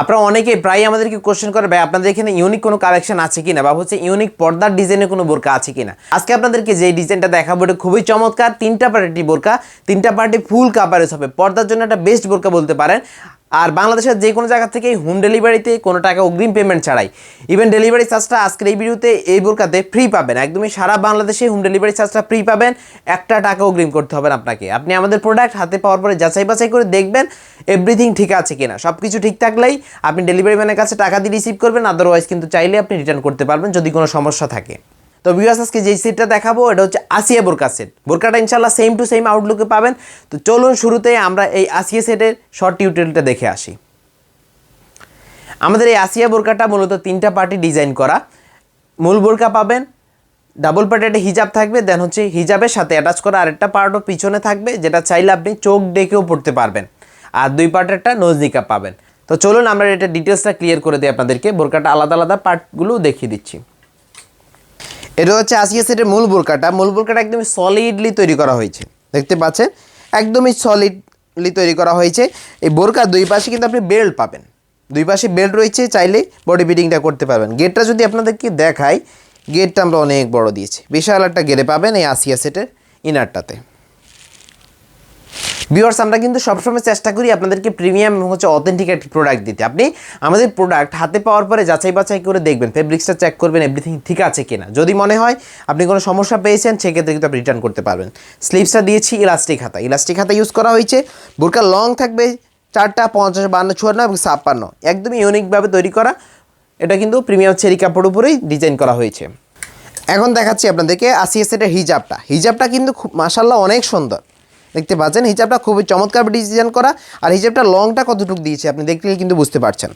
আপনারা অনেকে প্রায় আমাদেরকে কোশ্চেন করে, ভাই, আপনাদের এখানে ইউনিক কোনো কালেকশন আছে কিনা? বা হচ্ছে ইউনিক পর্দার ডিজাইনের কোনো বোরকা আছে কিনা? আজকে আপনাদেরকে যে ডিজাইনটা দেখাবো, এটা খুবই চমৎকার। তিনটা পার্টি বোরকা, তিনটা পার্টি ফুল কাপারেস হবে। পর্দার জন্য একটা বেস্ট বোরকা বলতে পারেন। আর বাংলাদেশের যে কোনো জায়গা থেকে হোম ডেলিভারিতে কোনো টাকা অগ্রিম পেমেন্ট ছাড়াই। ইভেন ডেলিভারি চার্জটা আজকের এই ভিডিওতে এই বোরকাতে ফ্রি পাবেন। একদমই সারা বাংলাদেশে হোম ডেলিভারি চার্জটা ফ্রি পাবেন। একটা টাকা অগ্রিম করতে হবে আপনাকে। আপনি আমাদের প্রোডাক্ট হাতে পাওয়ার পরে যাচাই বাছাই করে দেখবেন এভরিথিং ঠিক আছে কিনা। সব কিছু ঠিক থাকলেই আপনি ডেলিভারি ম্যানের কাছে টাকা দিয়ে রিসিভ করবেন। আদারওয়াইজ কিন্তু চাইলে আপনি রিটার্ন করতে পারবেন যদি কোনো সমস্যা থাকে। তো ভিউয়ার্স আজকে যেই সেটটা দেখাবো, এটা হচ্ছে আসিয়া বোরকা সেট বোরকাটা ইনশাল্লাহ সেম টু সেম আউটলুকে পাবেন। তো চলুন শুরুতে আমরা এই আসিয়া সেটের শর্ট টিউটোরিয়ালটা দেখে আসি। আমাদের এই আসিয়া বোরকাটা মূলত তিনটা পার্টি ডিজাইন করা। মূল বোরকা পাবেন ডাবল পার্টে একটা হিজাব থাকবে দেন হচ্ছে হিজাবের সাথে অ্যাটাচ করা আরেকটা পার্টও পিছনে থাকবে, যেটা চাইলে আপনি চোখ ডেকেও পড়তে পারবেন। আর দুই পার্টের একটা নোজ নিকাপ পাবেন। তো চলুন আমরা এটা ডিটেলসটা ক্লিয়ার করে দিই আপনাদেরকে। বোরকাটা আলাদা আলাদা পার্টগুলো দেখিয়ে দিচ্ছি। এটা হচ্ছে আসিয়া সেটের মূল বোরকাটা। মূল বোরকাটা একদমই সলিডলি তৈরি করা হয়েছে। দেখতে পাচ্ছেন? একদমই সলিডলি তৈরি করা হয়েছে। এই বোরকার দুই পাশে কিন্তু আপনি বেল্ট পাবেন। দুই পাশে বেল্ট রয়েছে, চাইলে বডি বিডিংটা করতে পারবেন। গেটটা যদি আপনাদেরকে দেখাই, গেটটা আমরা অনেক বড় দিয়েছি। বিশাল একটা গেটে পাবেন এই আসিয়া সেটের ইনারটাতে ভিউয়ার্স আমরা কিন্তু সবসময় চেষ্টা করি আপনাদেরকে প্রিমিয়াম হচ্ছে অথেন্টিক একটি প্রোডাক্ট দিতে। আপনি আমাদের প্রোডাক্ট হাতে পাওয়ার পরে যাচাই বাছাই করে দেখবেন ফেব্রিক্সটা চেক করবেন এভরিথিং ঠিক আছে কিনা। যদি মনে হয় আপনি কোনো সমস্যা পেয়েছেন, সেক্ষেত্রে কিন্তু আপনি রিটার্ন করতে পারবেন। স্লিপসটা দিয়েছি ইলাস্টিক হাতা। ইলাস্টিক হাতা ইউজ করা হয়েছে। বোরকা লং থাকবে, চারটা, পঞ্চাশ, বান্ন, চুয়ান্ন এবং ছাপ্পান্ন। একদমই ইউনিকভাবে তৈরি করা। এটা কিন্তু প্রিমিয়াম চেরি কাপড় উপরেই ডিজাইন করা হয়েছে। এখন দেখাচ্ছি আপনাদেরকে আসিয়া সেটের হিজাবটা। হিজাবটা কিন্তু খুব মাসাল্লাহ অনেক সুন্দর। দেখতে পাচ্ছেন, হিজাবটা খুবই চমৎকার ডিজাইন করা আর হিজাবটা লংটা কতটুকু দিয়েছে আপনি দেখলেই কিন্তু বুঝতে পারছেন।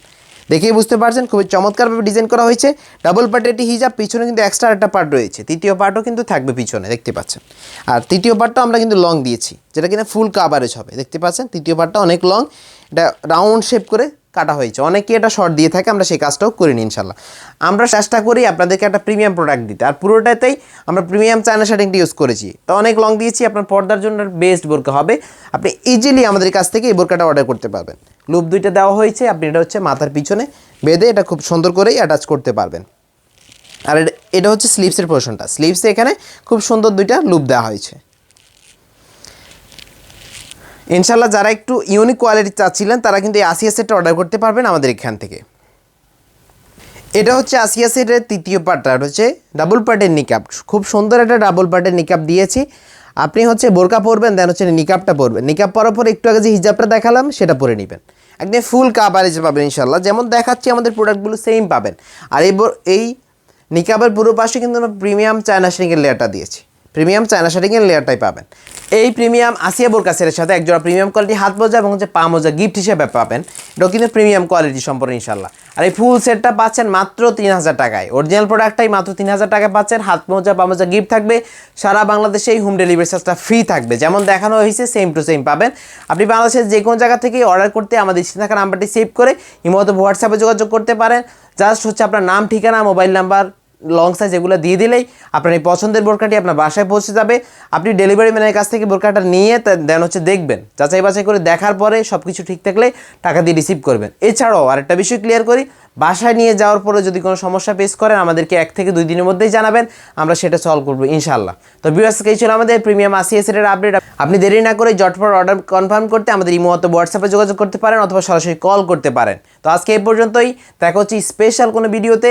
দেখেই বুঝতে পারছেন, খুবই চমৎকারভাবে ডিজাইন করা হয়েছে। ডাবল পার্টের একটি হিজাব, পিছনে কিন্তু এক্সট্রা একটা পার্ট রয়েছে। তৃতীয় পার্টও কিন্তু থাকবে পিছনে, দেখতে পাচ্ছেন। আর তৃতীয় পার্টটাও আমরা কিন্তু লং দিয়েছি। যেটা কিনা ফুল কাভারেজ হবে। দেখতে পাচ্ছেন? তৃতীয় পার্টটা অনেক লং এটা রাউন্ড শেপ করে কাটা হয়েছে। অনেকে এটা শর্ট দিয়ে থাকে, আমরা সেই কাজটাও করিনি, ইনশাল্লাহ। আমরা চেষ্টা করি আপনাদেরকে একটা প্রিমিয়াম প্রোডাক্ট দিতে। আর পুরোটাতেই আমরা প্রিমিয়াম চায়না শার্টিংটি ইউজ করেছি। তো অনেক লং দিয়েছি, আপনার পর্দার জন্য বেস্ট বোরকা হবে। আপনি ইজিলি আমাদের কাছ থেকে এই বোরকাটা অর্ডার করতে পারবেন। লুপ দুইটা দেওয়া হয়েছে, আপনি এটা হচ্ছে মাথার পিছনে বেঁধে এটা খুব সুন্দর করেই অ্যাটাচ করতে পারবেন। আর এটা- এটা হচ্ছে স্লিপসের পোর্শনটা স্লিপসে এখানে খুব সুন্দর দুইটা লুপ দেওয়া হয়েছে। ইনশাল্লাহ যারা একটু ইউনিক কোয়ালিটি চাচ্ছিলেন, তারা কিন্তু এই আসিয়া সেটটা অর্ডার করতে পারবেন আমাদের এখান থেকে। এটা হচ্ছে আসিয়া সেটের তৃতীয় পার্টটা হচ্ছে ডাবল পার্টের নিকাপ খুব সুন্দর একটা ডাবল পার্টের নিকাপ দিয়েছি। আপনি হচ্ছে বোরকা পরবেন দেন হচ্ছে নিকাপটা পরবেন। নিকাপ পরার পর একটু আগে যে হিজাবটা দেখালাম, সেটা পরে নেবেন। একদম ফুল কাভারেজ পাবেন ইনশাল্লাহ যেমন দেখাচ্ছি, আমাদের প্রোডাক্টগুলো সেম পাবেন। আর এই এই নিকাবের পুরো পাশে কিন্তু আমরা প্রিমিয়াম চায়না শাড়িংয়ের লেয়ারটা দিয়েছি। প্রিমিয়াম চায়না শাড়িংয়ের লেয়ারটাই পাবেন। এই প্রিমিয়াম আসিয়া বোরকাসের সাথে একজোড়া প্রিমিয়াম কোয়ালিটি হাত মোজা এবং হচ্ছে পা মোজা গিফট হিসেবে পাবেন। এটাও কিন্তু প্রিমিয়াম কোয়ালিটি সম্পূর্ণ ইনশাল্লাহ আর এই ফুল সেটটা পাচ্ছেন মাত্র তিন হাজার টাকায়। অরিজিনাল প্রোডাক্টটাই মাত্র তিন হাজার টাকায় পাচ্ছেন। হাত মোজা, পা মোজা গিফট থাকবে। সারা বাংলাদেশে এই হোম ডেলিভারি চার্জটা ফ্রি থাকবে। যেমন দেখানো হয়েছে সেম টু সেম পাবেন। আপনি বাংলাদেশের যে কোনো জায়গা থেকে অর্ডার করতে আমাদের স্ক্রিনে থাকা নাম্বারটি সেভ করে ইমত হোয়াটসঅ্যাপে যোগাযোগ করতে পারেন। জাস্ট হচ্ছে আপনার নাম, ঠিকানা মোবাইল নাম্বার লং সাইজ এগুলো দিয়ে দিলেই আপনার এই পছন্দের বোরকাটি আপনার বাসায় পৌঁছে যাবে। আপনি ডেলিভারি ম্যানের কাছ থেকে বোরকাটা নিয়ে দেন হচ্ছে দেখবেন। যাচাই বাছাই করে দেখার পরে সব কিছু ঠিক থাকলে টাকা দিয়ে রিসিভ করবেন। এছাড়াও আরেকটা বিষয় ক্লিয়ার করি, বাসায় নিয়ে যাওয়ার পরে যদি কোনো সমস্যা ফেস করেন, আমাদেরকে এক থেকে দুই দিনের মধ্যেই জানাবেন, আমরা সেটা সলভ করব ইনশাল্লাহ তো বিভার্সকে ছিল আমাদের প্রিমিয়াম আসি এসের আপডেট আপনি দেরি না করে জটপট অর্ডার কনফার্ম করতে আমাদের ইমো অথবা হোয়াটসঅ্যাপে যোগাযোগ করতে পারেন অথবা সরাসরি কল করতে পারেন। তো আজকে এই পর্যন্তই, দেখা হচ্ছে স্পেশাল কোনো ভিডিওতে